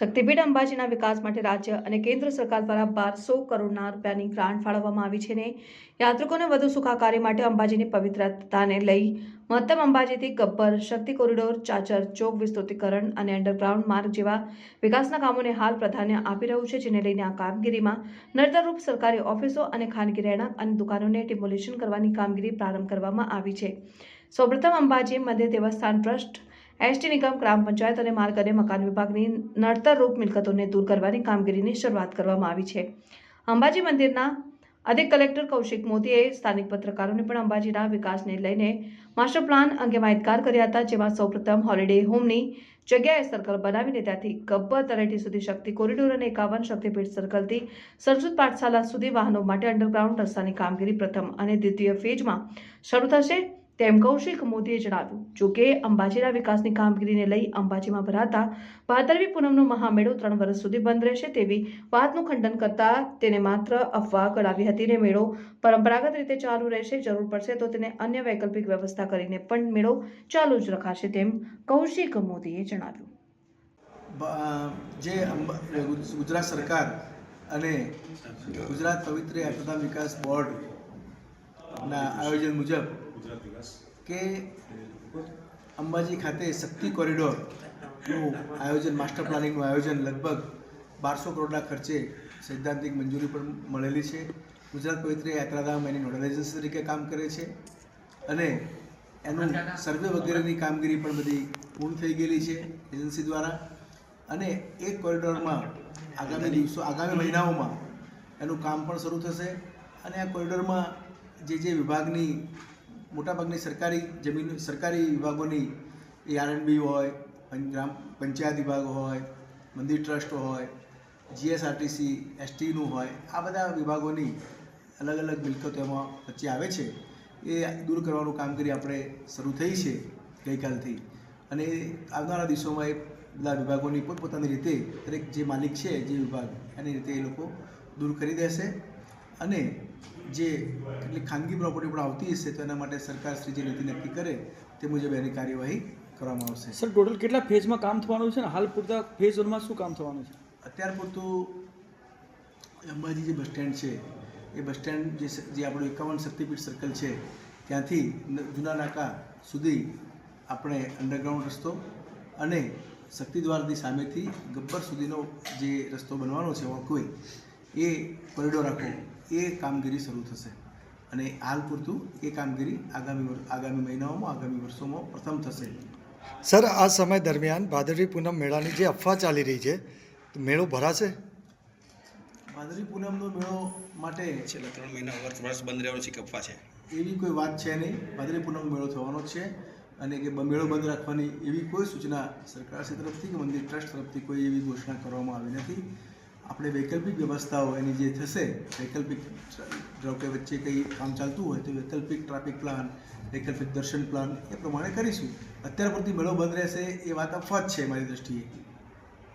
શક્તિપીઠ અંબાજીના વિકાસ માટે રાજ્ય અને કેન્દ્ર સરકાર દ્વારા બારસો કરોડના રૂપિયાની ગ્રાન્ટ ફાળવવામાં આવી છે ને યાત્રિકોને વધુ સુખાકારી માટે અંબાજીની પવિત્રતાને લઈ મહત્તમ અંબાજીથી ગબ્બર, શક્તિ કોરિડોર, ચાચર, ચોક વિસ્તૃતિકરણ અને અંડરગ્રાઉન્ડ માર્ગ જેવા વિકાસના કામોને હાલ પ્રાધાન્ય આપી રહ્યું છે, જેને લઈને આ કામગીરીમાં નડતરરૂપ સરકારી ઓફિસો અને ખાનગી રહેણાંક અને દુકાનોને ડિમોલિશન કરવાની કામગીરી પ્રારંભ કરવામાં આવી છે. સૌપ્રથમ અંબાજી મંદિર, દેવસ્થાન ટ્રસ્ટ એસટી નિગમ, ગ્રામ પંચાયત અને માર્ગ અને મકાન વિભાગની નડતરરૂપ મિલકતોને દૂર કરવાની કામગીરીની શરૂઆત કરવામાં આવી છે. અંબાજી મંદિરના અધિક કલેક્ટર કૌશિક મોદીએ સ્થાનિક પત્રકારોને પણ અંબાજીના વિકાસને લઈને માસ્ટર પ્લાન અંગે માહિતગાર કર્યા હતા, જેમાં સૌપ્રથમ હોલિડે હોમની જગ્યાએ સર્કલ બનાવીને ત્યાંથી ગબ્બર તળેટી સુધી શક્તિ કોરિડોર અને એકાવન શક્તિપીઠ સર્કલથી સરસ્વત પાઠશાલા સુધી વાહનો માટે અંડરગ્રાઉન્ડ રસ્તાની કામગીરી પ્રથમ અને દ્વિતીય ફેજમાં શરૂ થશે. તેમ કૌશિક મોદીએ જણાવ્યું જોકે અંબાજીના વિકાસની કામગીરીને લઈ અંબાજીમાં ભરાતા ભાદરવી પૂનમનો મહામેળો ત્રણ વર્ષ સુધી બંધ રહેશે તેવી વાતનું ખંડન કરતા તેને માત્ર અફવા ગણાવી હતી ને મેળો પરંપરાગત રીતે ચાલુ રહેશે, જરૂર પડશે તો તેને અન્ય વૈકલ્પિક વ્યવસ્થા કરીને પણ મેળો ચાલુ જ રખાશે તેમ કૌશિક મોદીએ જણાવ્યું. જે ગુજરાત સરકાર અને ગુજરાત પવિત્ર યાત્રાધામ વિકાસ બોર્ડના આયોજન મુજબ કે અંબાજી ખાતે શક્તિ કોરિડોરનું આયોજન, માસ્ટર પ્લાનિંગનું આયોજન લગભગ બારસો કરોડના ખર્ચે સૈદ્ધાંતિક મંજૂરી પણ મળેલી છે. ગુજરાત પવિત્ર યાત્રાધામ એની નોડલ એજન્સી તરીકે કામ કરે છે અને એનું સર્વે વગેરેની કામગીરી પણ બધી પૂર્ણ થઈ ગયેલી છે એજન્સી દ્વારા. અને એ કોરિડોરમાં આગામી દિવસો, આગામી મહિનાઓમાં એનું કામ પણ શરૂ થશે. અને આ કોરિડોરમાં જે જે વિભાગની મોટાભાગની સરકારી જમીન, સરકારી વિભાગોની એ આરએનબી હોય ગ્રામ, પંચાયત વિભાગ હોય, મંદિર ટ્રસ્ટ હોય જીએસઆરટીસી એસટીનું હોય, આ બધા વિભાગોની અલગ અલગ મિલકતો એમાં વચ્ચે આવે છે. એ દૂર કરવાનું કામગીરી આપણે શરૂ થઈ છે ગઈકાલથી. અને આવનારા દિવસોમાં એ બધા વિભાગોની પોતપોતાની રીતે દરેક જે માલિક છે, જે વિભાગ, એની રીતે એ લોકો દૂર કરી દેશે. અને જે કેટલીક ખાનગી પ્રોપર્ટી પણ આવતી હશે તો એના માટે સરકાર શ્રી જે નીતિ નક્કી કરે તે મુજબ એની કાર્યવાહી કરવામાં આવશે. સર ટોટલ કેટલા ફેઝમાં કામ થવાનું છે ને? હાલ પૂરતા ફેઝ વનમાં શું કામ થવાનું છે? અત્યાર પૂરતું અંબાજી જે બસ સ્ટેન્ડ છે એ બસ સ્ટેન્ડ જે જે આપણું એકાવન શક્તિપીઠ સર્કલ છે ત્યાંથી જૂના નાકા સુધી આપણે અંડરગ્રાઉન્ડ રસ્તો અને શક્તિદ્વારની સામેથી ગબ્બર સુધીનો જે રસ્તો બનવાનો છે વોકવે એ કોરિડોર આખો એ કામગીરી શરૂ થશે. અને હાલ પૂરતું એ કામગીરી આગામી આગામી મહિનાઓમાં આગામી વર્ષોમાં પ્રથમ થશે. સર આ સમય દરમિયાન ભાદરવી પૂનમ મેળાની જે અફવા ચાલી રહી છે મેળો ભરાશે? ભાદરવી પૂનમનો મેળો માટે છેલ્લા ત્રણ મહિના વર્ષ વર્ષ બંધ રહેવાનો છે અફવા છે? એવી કોઈ વાત છે નહીં. ભાદરવી પૂનમ મેળો થવાનો જ છે. અને કે બ- મેળો બંધ રાખવાની એવી કોઈ સૂચના સરકારશ્રી તરફથી કે મંદિર ટ્રસ્ટ તરફથી કોઈ એવી ઘોષણા કરવામાં આવી નથી. આપણે વૈકલ્પિક વ્યવસ્થાઓ એની જે થશે, વૈકલ્પિક જો કે વચ્ચે કંઈ કામ ચાલતું હોય તો વૈકલ્પિક ટ્રાફિક પ્લાન વૈકલ્પિક દર્શન પ્લાન એ પ્રમાણે કરીશું. અત્યાર પૂરતી મેળો બંધ રહેશે એ વાત અફવા છે મારી દૃષ્ટિએ